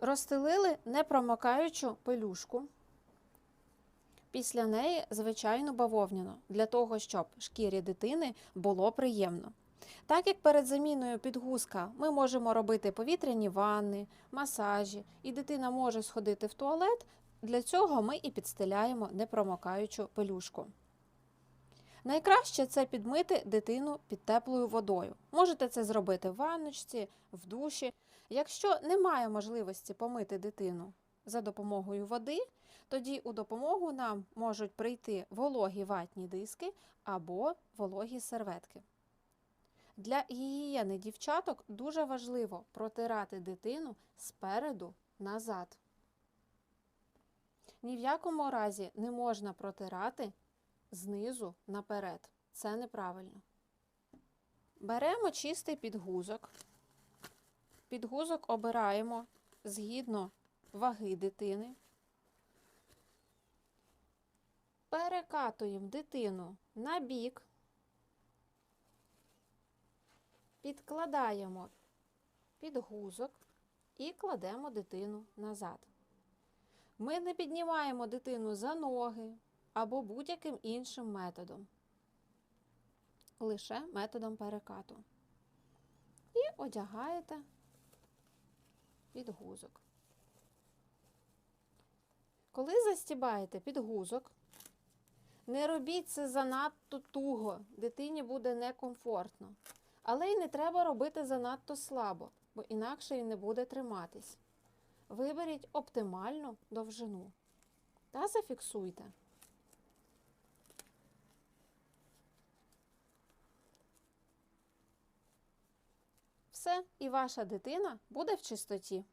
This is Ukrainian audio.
Розстелили непромокаючу пелюшку. Після неї звичайну бавовняну, для того, щоб шкірі дитини було приємно. Так як перед заміною підгузка ми можемо робити повітряні ванни, масажі, і дитина може сходити в туалет, для цього ми і підстеляємо непромокаючу пелюшку. Найкраще це підмити дитину під теплою водою. Можете це зробити в ванночці, в душі. Якщо немає можливості помити дитину за допомогою води, тоді у допомогу нам можуть прийти вологі ватні диски або вологі серветки. Для гігієни дівчаток дуже важливо протирати дитину спереду назад. Ні в якому разі не можна протирати знизу наперед. Це неправильно. Беремо чистий підгузок. Підгузок обираємо згідно ваги дитини. Перекатуємо дитину на бік. Підкладаємо підгузок і кладемо дитину назад. Ми не піднімаємо дитину за ноги або будь-яким іншим методом. Лише методом перекату. І одягаєте підгузок. Коли застібаєте підгузок, не робіть це занадто туго, дитині буде некомфортно. Але й не треба робити занадто слабо, бо інакше він не буде триматись. Виберіть оптимальну довжину та зафіксуйте. Все, і ваша дитина буде в чистоті.